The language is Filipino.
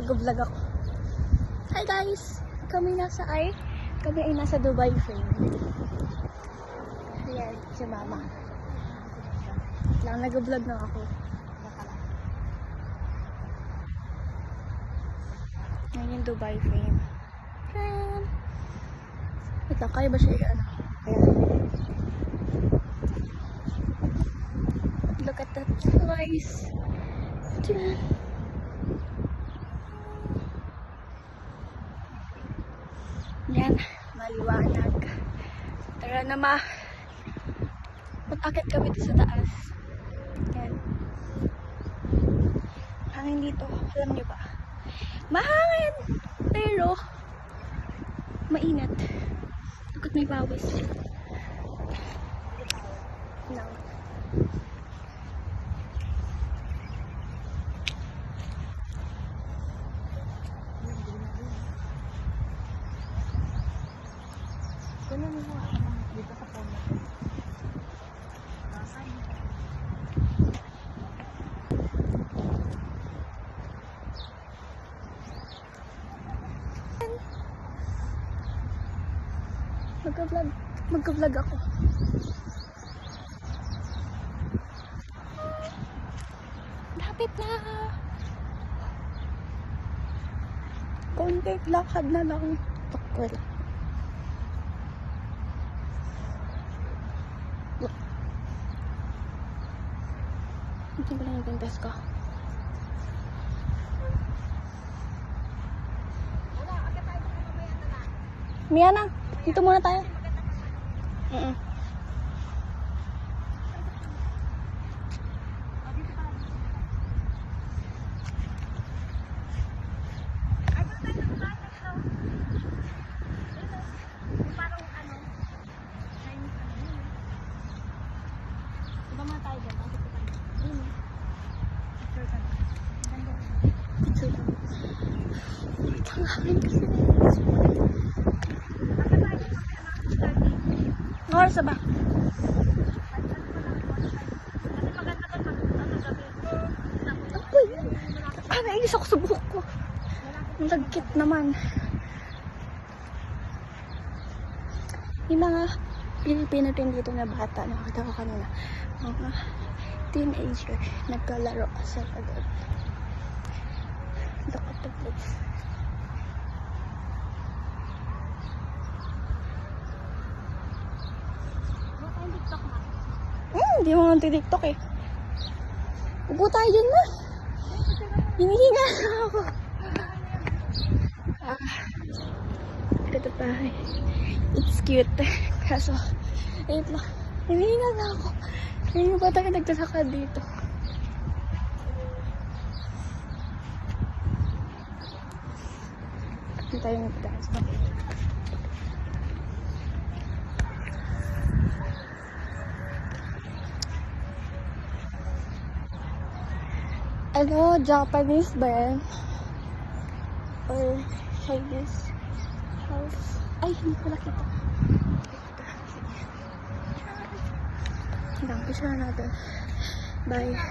Mag-vlog ako. Hi guys! Kami nasa ay, kami ay nasa Dubai frame. Ayan, si mama. Lang, nag-vlog na ako. Ayan yung Dubai frame. Ayan. Wait lang, kaya ba siya ano? Look at that guys. Diyan. Yan, maliwanag. Tara na ma. Mag-akit kami dito sa taas. Yan. Hangin dito. Alam niyo ba? Mahangin! Pero, mainat. Takot may pawis. Lang. Ganun mo ako dito sa phone mo. Magka-vlog. Magka-vlog ako. Lapit na. Konti lakad na lang. Takbo Hindi ba lang yung test ko? Mia na. Dito muna tayo. Mm Iba mga tayo dyan. Bakit ka tayo? Picture ka na. Picture lang. Oras na ba? Apoy! Ah, nainis ako sa buhok ko. Ang lagkit naman. Yung mga Pilipino dito na bata, nakakita ko kanina. Mga teenager, nagkalaro sa agad. Look at the place. Wala tayong TikTok na. Hmm, hindi mo nang TikTok eh. Upo tayo dyan na. Hinihinga ako. Ah, ito pa. It's cute. Kaso, ayun lang. Hinihinga na ako. Hindi ba tayo nagtataka dito? Hindi tayo nagtataka sa ano, Japanese ba yan? Or Chinese house? Ay, hindi ko nakita. Lang, picture natin. Bye.